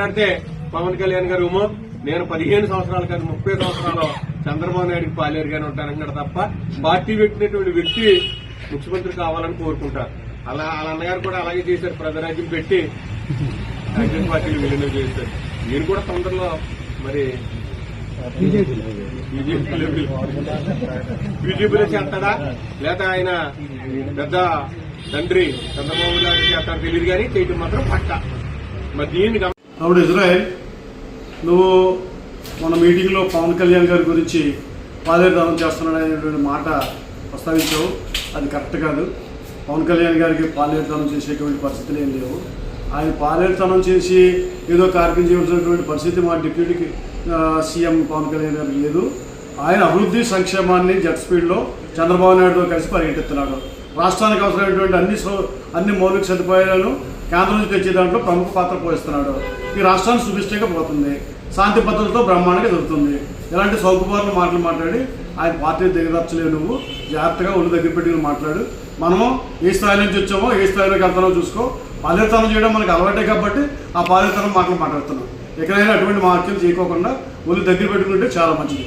మాట్లాడితే పవన్ కళ్యాణ్ గారు "ఉమ్మో, నేను పదిహేను సంవత్సరాలు కాదు ముప్పై సంవత్సరాలు చంద్రబాబు నాయుడుకి పాలేరుగానే ఉంటానన్నాడు తప్ప పార్టీ పెట్టినటువంటి వ్యక్తి ముఖ్యమంత్రి కావాలని కోరుకుంటారు. అలా వాళ్ళ అన్నగారు కూడా అలాగే చేశారు. ప్రజరాజ్యం పెట్టి కాంగ్రెస్ పార్టీని విలీనం చేశారు. నేను కూడా తొందరలో మరి బీజేపీలో చేస్తాడా? లేదా ఆయన పెద్ద తండ్రి చంద్రబాబు గారు చేస్తాడు తెలియదు కానీ చేయడం మాత్రం పక్క. మరి దీన్ని అప్పుడు ఇజ్రాయెల్ నువ్వు మన మీటింగ్లో పవన్ కళ్యాణ్ గారి గురించి పాలేరుదానం చేస్తున్నాడు అనేటువంటి మాట ప్రస్తావించావు. అది కరెక్ట్ కాదు. పవన్ కళ్యాణ్ గారికి పాలేరుతనం చేసేటువంటి పరిస్థితులు ఏం లేవు. ఆయన పాలేరుతనం చేసి ఏదో కార్యక్రమం చేయవలసినటువంటి పరిస్థితి మా డిప్యూటీ సీఎం పవన్ కళ్యాణ్ గారికి లేదు. ఆయన అభివృద్ధి సంక్షేమాన్ని జెట్ స్పీడ్లో చంద్రబాబు నాయుడుతో కలిసి పర్యటిస్తున్నాడు. రాష్ట్రానికి అవసరమైనటువంటి అన్ని సో- అన్ని మౌలిక సదుపాయాలను కేంద్రం నుంచి తెచ్చే దాంట్లో ప్రముఖ పాత్ర పోషిస్తున్నాడు. ఈ రాష్ట్రాన్ని సుభిష్టంగా పోతుంది. శాంతి భద్రతతో బ్రహ్మాండంగా జరుగుతుంది. ఇలాంటి సౌకర్యాలను మాటలు మాట్లాడి ఆయన పార్టీ దిగదర్చలేవు నువ్వు. జాగ్రత్తగా ఒళ్ళు దగ్గర పెట్టుకుని మాట్లాడు. మనము ఏ స్థాయి నుంచి వచ్చామో ఏ స్థాయిలోకి వెళ్తామో చూసుకో. పాలితనం చేయడం మనకు అలవాటే కాబట్టి ఆ పాలితనం మాటలు మాట్లాడుతున్నాం. ఎక్కడైనా అటువంటి మార్పులు చేయకోకుండా ఒళ్ళు దగ్గర పెట్టుకుంటే చాలా మంచిది.